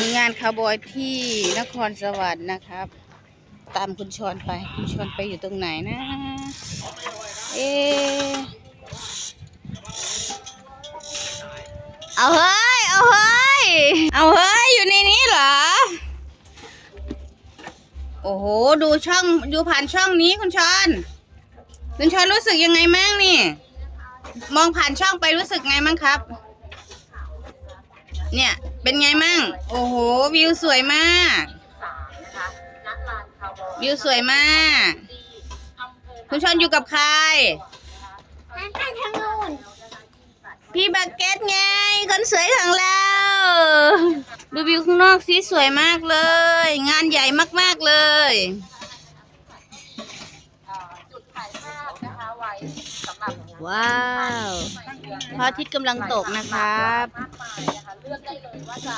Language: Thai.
มีงานคาวบอยที่นครสวรรค์นะครับ ตามคุณชอนไป คุณชอนไปอยู่ตรงไหนนะ เอเอาเฮ้ย เอาเฮ้ย เอาเฮ้ย อยู่ในนี้เหรอ โอ้โห ดูช่อง ดูผ่านช่องนี้คุณชอน คุณชอนรู้สึกยังไงมั่งนี่ มองผ่านช่องไปรู้สึกไงมั่งครับ เนี่ย เป็นไงมั่ง โอ้โห วิวสวยมาก วิวสวยมาก คุณชอนอยู่กับใคร นั่นไปทางนู้นพี่บักเก็ตไง คนสวยของเรา ดูวิวข้างนอกสิสวยมากเลย งานใหญ่มากๆเลย จุดถ่ายภาพนะคะไว้ สำหรับว้าวพระอาทิตย์กำลังตกนะครับมากมายนะคะเลือกได้เลยว่าจะ